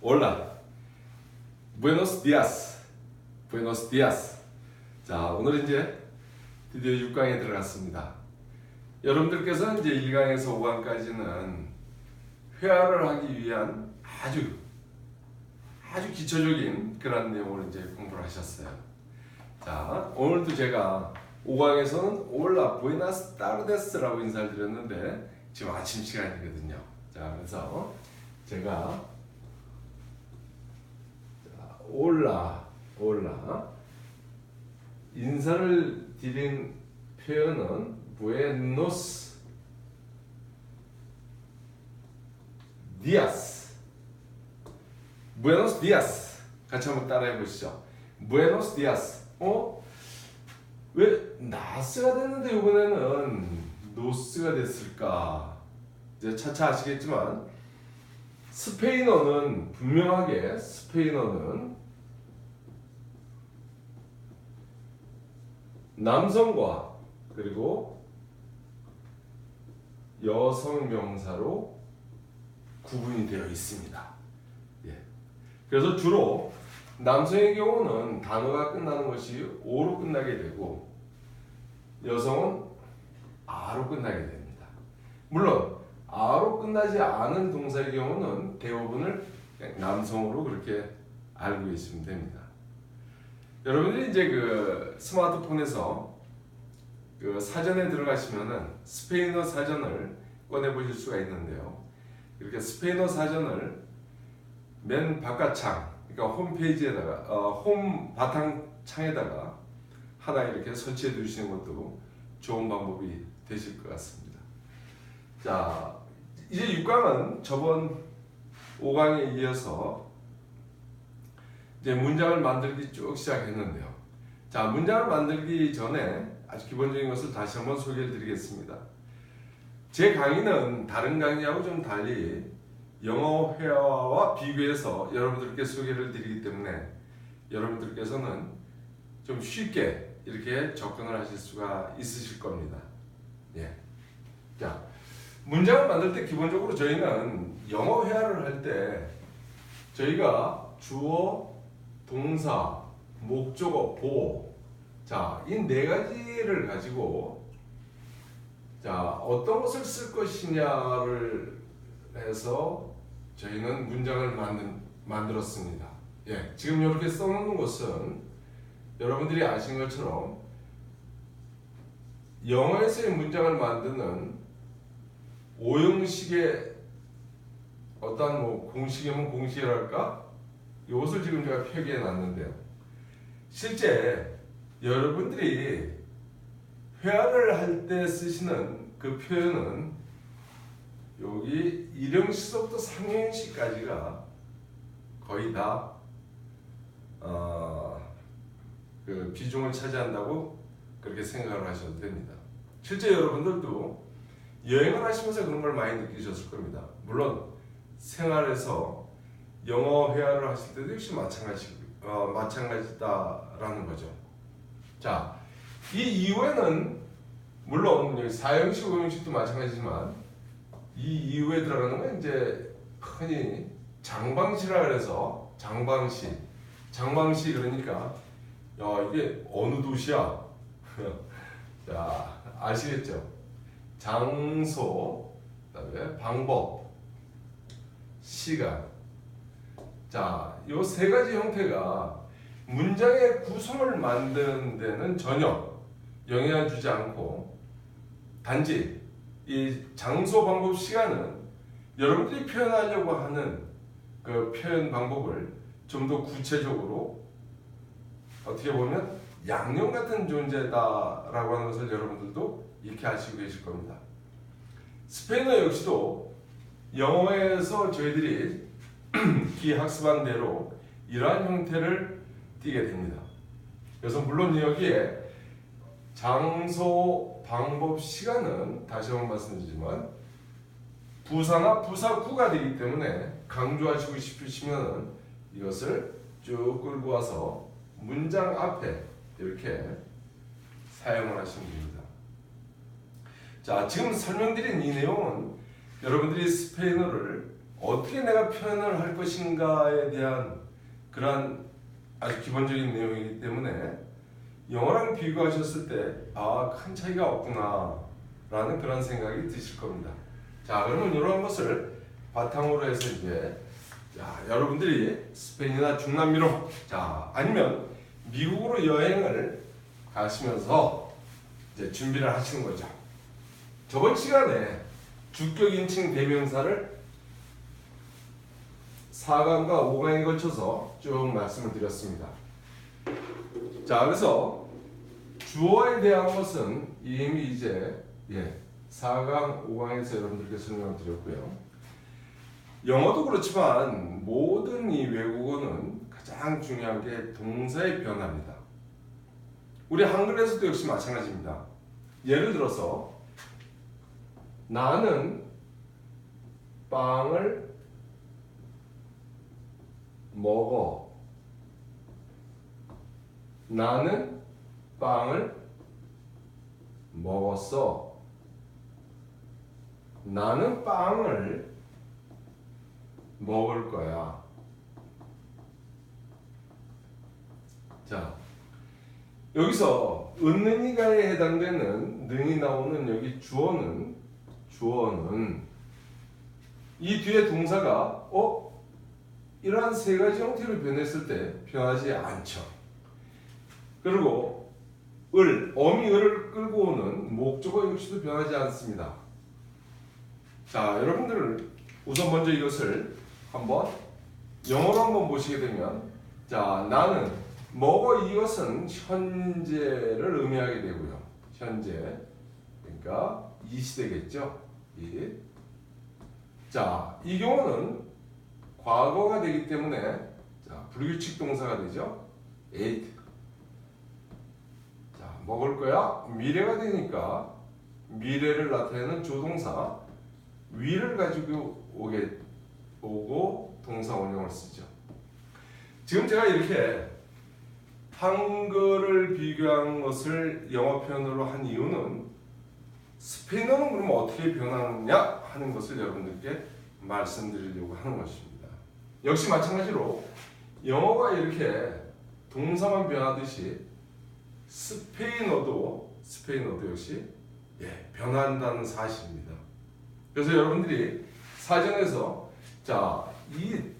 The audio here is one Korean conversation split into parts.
올라. 부에노스 디아스. 부에노스 디아스. 자, 오늘 이제 드디어 6강에 들어갔습니다. 여러분들께서 이제 1강에서 5강까지는 회화를 하기 위한 아주 아주 기초적인 그런 내용을 이제 공부를 하셨어요. 자, 오늘도 제가 5강에서는 올라 부에나스 타르데스라고 인사를 드렸는데 지금 아침 시간이거든요. 자, 그래서 제가 자, 올라 올라 인사를 드린 표현은 부에노스 디아스 부에노스 디아스 같이 한번 따라해 보시죠. 부에노스 디아스. 어? 왜 나스가 됐는데 이번에는 노스가 됐을까? 이제 차차 아시겠지만 스페인어는 분명하게 스페인어는 남성과 그리고 여성 명사로 구분이 되어 있습니다. 예. 그래서 주로 남성의 경우는 단어가 끝나는 것이 오로 끝나게 되고 여성은 아로 끝나게 됩니다. 물론 아로 끝나지 않은 동사의 경우는 대부분을 남성으로 그렇게 알고 계시면 됩니다. 여러분들이 이제 그 스마트폰에서 그 사전에 들어가시면은 스페인어 사전을 꺼내 보실 수가 있는데요. 이렇게 스페인어 사전을 맨 바깥 창, 그러니까 홈페이지에다가 어, 홈 바탕 창에다가 하나 이렇게 설치해 두시는 것도 좋은 방법이 되실 것 같습니다. 자, 이제 6강은 저번 5강에 이어서 이제 문장을 만들기 쭉 시작했는데요. 자, 문장을 만들기 전에 아주 기본적인 것을 다시 한번 소개해 드리겠습니다. 제 강의는 다른 강의하고 좀 달리 영어 회화와 비교해서 여러분들께 소개를 드리기 때문에 여러분들께서는 좀 쉽게 이렇게 접근을 하실 수가 있으실 겁니다. 예. 자, 문장을 만들 때 기본적으로 저희는 영어 회화를 할 때 저희가 주어, 동사, 목적어, 보호 자, 이 네 가지를 가지고 자, 어떤 것을 쓸 것이냐를 해서 저희는 문장을 만든, 만들었습니다. 예, 지금 이렇게 써놓는 것은 여러분들이 아시는 것처럼 영어에서의 문장을 만드는 오형식의 어떤 뭐 공식이면 공식이랄까? 이것을 지금 제가 표기해 놨는데요. 실제 여러분들이 회화를 할 때 쓰시는 그 표현은 여기 일형식부터 상형식까지가 거의 다 어, 그 비중을 차지한다고 그렇게 생각을 하셔도 됩니다. 실제 여러분들도 여행을 하시면서 그런 걸 많이 느끼셨을 겁니다. 물론 생활에서 영어 회화를 하실 때도 역시 마찬가지 어, 마찬가지다라는 거죠. 자, 이 이후에는 물론 사형식, 오형식도 마찬가지지만 이 이후에 들어가는 건 이제 흔히 장방시라 그래서 장방시, 장방시 그러니까 야 이게 어느 도시야? 자 아시겠죠? 장소, 그다음에 방법, 시간. 자, 요 세 가지 형태가 문장의 구성을 만드는 데는 전혀 영향을 주지 않고 단지 이 장소, 방법, 시간은 여러분들이 표현하려고 하는 그 표현 방법을 좀 더 구체적으로 어떻게 보면 양념 같은 존재다라고 하는 것을 여러분들도 이렇게 아시고 계실 겁니다. 스페인어 역시도 영어에서 저희들이 기학습한 대로 이러한 형태를 띠게 됩니다. 그래서 물론 여기에 장소, 방법, 시간은 다시 한번 말씀드리지만 부사나 부사구가 되기 때문에 강조하시고 싶으시면 이것을 쭉 끌고 와서 문장 앞에 이렇게 사용을 하시면 됩니다. 자, 지금 설명드린 이 내용은 여러분들이 스페인어를 어떻게 내가 표현을 할 것인가에 대한 그러한 아주 기본적인 내용이기 때문에 영어랑 비교하셨을 때 아 큰 차이가 없구나 라는 그런 생각이 드실 겁니다. 자 그러면 이런 것을 바탕으로 해서 이제 자 여러분들이 스페인이나 중남미로 자 아니면 미국으로 여행을 가시면서 이제 준비를 하시는 거죠. 저번 시간에 주격 인칭 대명사를 4강과 5강에 걸쳐서 쭉 말씀을 드렸습니다. 자, 그래서 주어에 대한 것은 이미 이제 예, 4강, 5강에서 여러분들께 설명을 드렸고요. 영어도 그렇지만 모든 이 외국어는 가장 중요한 게 동사의 변화입니다. 우리 한글에서도 역시 마찬가지입니다. 예를 들어서 나는 빵을 먹어. 나는 빵을 먹었어. 나는 빵을 먹을 거야. 자, 여기서 은는이가에 해당되는 능이 나오는 여기 주어는 주어는 이 뒤에 동사가 어 이러한 세 가지 형태로 변했을 때 변하지 않죠. 그리고 을 어미 을을 끌고 오는 목적어 역시도 변하지 않습니다. 자, 여러분들 우선 먼저 이것을 한번 영어로 한번 보시게 되면 자, 나는 먹어 이것은 현재를 의미하게 되고요. 현재 그러니까 이 시대겠죠. 이. 자, 이 경우는 과거가 되기 때문에 자, 불규칙 동사가 되죠. ate. 자, 먹을 거야. 미래가 되니까 미래를 나타내는 조동사 위를 가지고 오게 오고 동사 원형을 쓰죠. 지금 제가 이렇게 한글을 비교한 것을 영어 표현으로 한 이유는 스페인어는 그럼 어떻게 변하느냐 하는 것을 여러분들께 말씀드리려고 하는 것입니다. 역시 마찬가지로 영어가 이렇게 동사만 변하듯이 스페인어도 스페인어도 역시 예, 변한다는 사실입니다. 그래서 여러분들이 사전에서 자이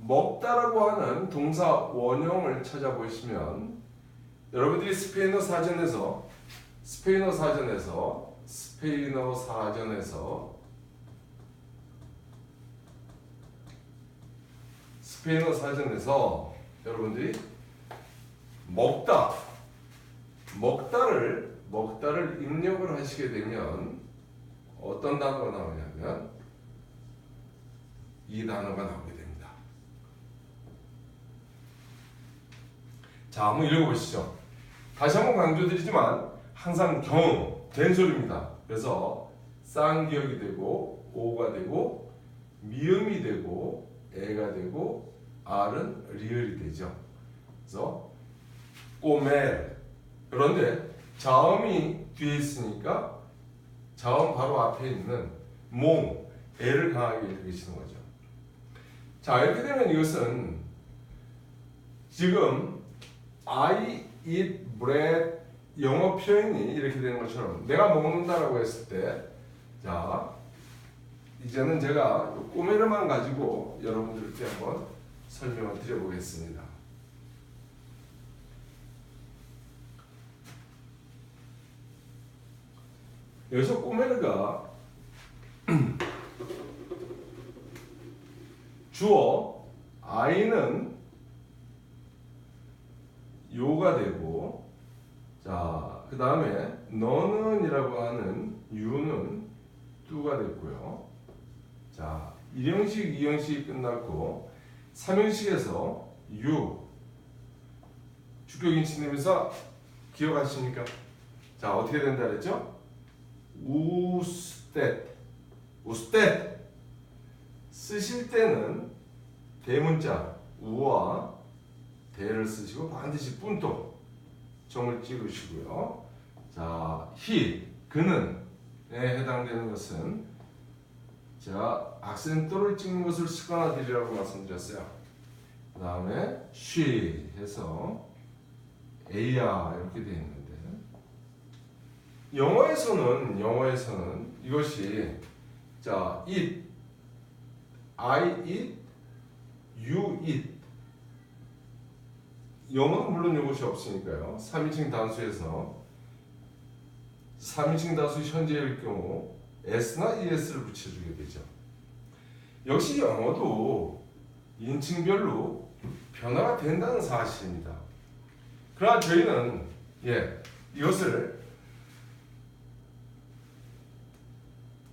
먹다라고 하는 동사 원형을 찾아보시면 여러분들이 스페인어 사전에서 스페인어 사전에서 스페인어 사전에서 스페인어 사전에서 여러분들이 먹다 먹다를 먹다를 입력을 하시게 되면 어떤 단어가 나오냐면 이 단어가 나오게 됩니다. 자, 한번 읽어보시죠. 다시 한번 강조드리지만 항상 경우, 된소리입니다. 그래서 쌍기역이 되고 오가 되고 미음이 되고 애가 되고 R은 리을이 되죠. 그래서 꼬멜 그런데 자음이 뒤에 있으니까 자음 바로 앞에 있는 몽 애를 강하게 읽으시는 거죠. 자 이렇게 되면 이것은 지금 I eat bread 영어 표현이 이렇게 되는 것처럼 내가 먹는다라고 했을 때 자 이제는 제가 꼬매를만 가지고 여러분들께 한번 설명을 드려보겠습니다. 여기서 꼬메르가 주어 I는 요가 되고 자, 그 다음에 너는이라고 하는 유는 뚜가 됐고요. 자, 1형식, 2형식이 끝났고 3형식에서 유 주격인 친내면서 기억하십니까? 자, 어떻게 된다 그랬죠? 우스탯 우스탯 쓰실 때는 대문자 우와 대를 쓰시고 반드시 뿜또 점을 찍으시고요. 자, 히 그는 에 해당되는 것은 제가 악센트를 찍는 것을 습관화들이라고 말씀드렸어요. 그 다음에 she 해서 a야 이렇게 되어 있는데 영어에서는 영어에서는 이것이 자 eat, I eat, you eat 영어는 물론 이것이 없으니까요. 3인칭 단수에서 3인칭 단수 현재일 경우 s나 es를 붙여주게 되죠. 역시 영어도 인칭별로 변화가 된다는 사실입니다. 그러나 저희는 예 이것을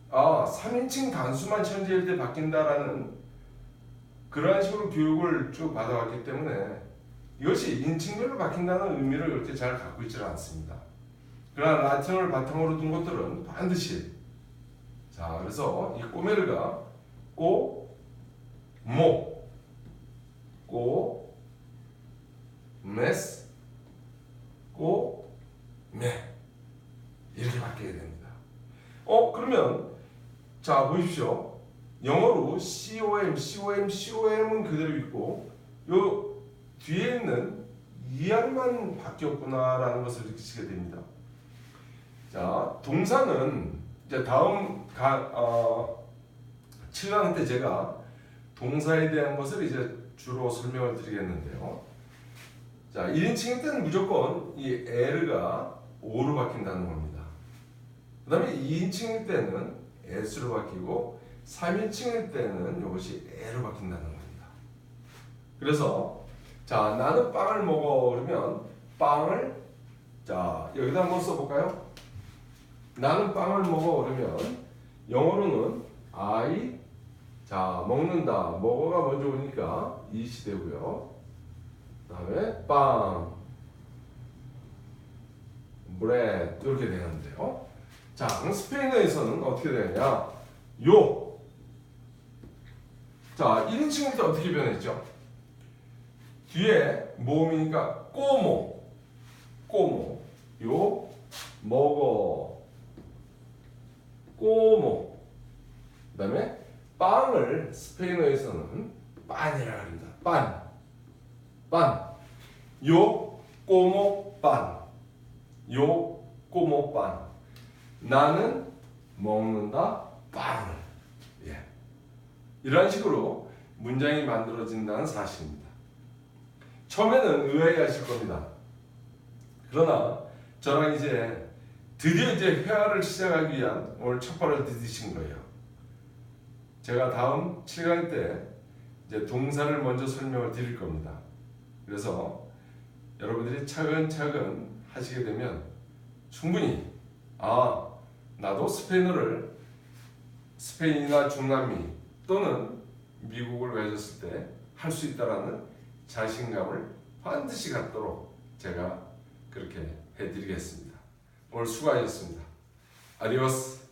아 3인칭 단수만 현재일 때 바뀐다라는 그러한 식으로 교육을 쭉 받아왔기 때문에 이것이 인칭별로 바뀐다는 의미를 그렇게 잘 갖고 있지는 않습니다. 그러나 라틴어를 바탕으로 둔 것들은 반드시 자 그래서 이 꼬메르가 꼬, 모, 꼬, 메스, 꼬, 메 이렇게 바뀌어야 됩니다. 어 그러면 자 보십시오. 영어로 com, com, com은 그대로 있고 요 뒤에 있는 이항만 바뀌었구나라는 것을 느끼시게 됩니다. 자 동사는 이제 다음 가, 어, 7강 때 제가 동사에 대한 것을 이제 주로 설명을 드리겠는데요. 자, 1인칭일 때는 무조건 이 에르가 오로 바뀐다는 겁니다. 그 다음에 2인칭일 때는 s로 바뀌고 3인칭일 때는 이것이 에로 바뀐다는 겁니다. 그래서 자, 나는 빵을 먹어 그러면 빵을 자, 여기다 한번 써볼까요? 나는 빵을 먹어 그러면 영어로는 I 자 먹는다. 먹어가 먼저 오니까 이시 되고요. 그다음에 빵 bread 이렇게 되는데요. 자 스페인어에서는 어떻게 되느냐? 요. 자, 1인칭일 때 어떻게 변했죠? 뒤에 모음이니까 꼬모. 꼬모. 요. 먹어. 꼬모. 그 다음에 빵을 스페인어에서는 빤이라고 합니다 빤 빤. 요 꼬모 빤. 요 꼬모 빤. 나는 먹는다 빵을. 예. 이런 식으로 문장이 만들어진다는 사실입니다. 처음에는 의아해하실 겁니다. 그러나 저랑 이제 드디어 이제 회화를 시작하기 위한 오늘 첫 발을 디디신 거예요. 제가 다음 7강 때 이제 동사를 먼저 설명을 드릴 겁니다. 그래서 여러분들이 차근차근 하시게 되면 충분히 아 나도 스페인어를 스페인이나 중남미 또는 미국을 가졌을 때 할 수 있다라는 자신감을 반드시 갖도록 제가 그렇게 해드리겠습니다. 오늘 수고하셨습니다. 아디오스.